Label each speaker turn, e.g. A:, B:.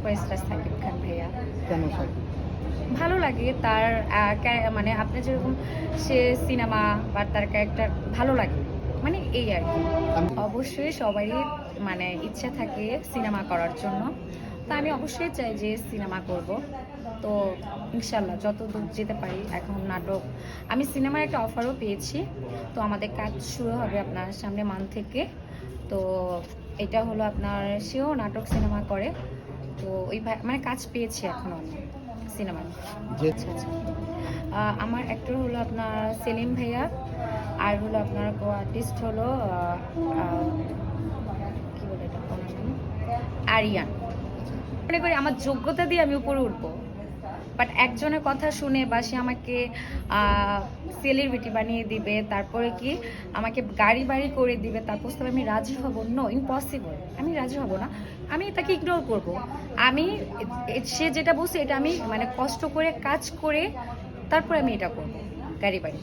A: Superstar Shakib Khan ভাইয়া।
B: কেন সাকিব?
A: ভালো লাগে তার মানে আপনি যেরকম সে সিনেমা বা তার ক্যারেক্টার ভালো লাগে মানে এই আর কি। অবশ্যই সবারই মানে ইচ্ছা থাকে সিনেমা করার জন্য। তো আমি অবশ্যই চাই যে সিনেমা করব। তো ইনশাল্লাহ যত দূর যেতে পারি এখন নাটক আমি সিনেমার একটা অফারও পেয়েছি। তো আমাদের কাজ শুরু হবে আপনার সামনে মান থেকে। তো এটা হলো আপনার সেও নাটক সিনেমা করে। তো ওই মানে কাজ পেয়েছি এখন আমি সিনেমার আচ্ছা আচ্ছা। আমার অ্যাক্টর হলো আপনার সেলিম ভাইয়া আর হলো আপনার আর্টিস্ট হলো কি বলে এটা আরিয়ান। মনে করি আমার যোগ্যতা দিয়ে আমি উপরে উঠবো। বাট একজনের কথা শুনে বা সে আমাকে সেলিব্রিটি বানিয়ে দিবে, তারপরে কি আমাকে গাড়ি বাড়ি করে দিবে, তার প্রস্তাবে আমি রাজি হব? নো ইম্পসিবল আমি রাজি হব না। আমি তাকে ইগনোর করব। আমি, সে যেটা বলছে এটা আমি মানে কষ্ট করে, কাজ করে তারপরে আমি এটা করব, গাড়ি বাড়ি।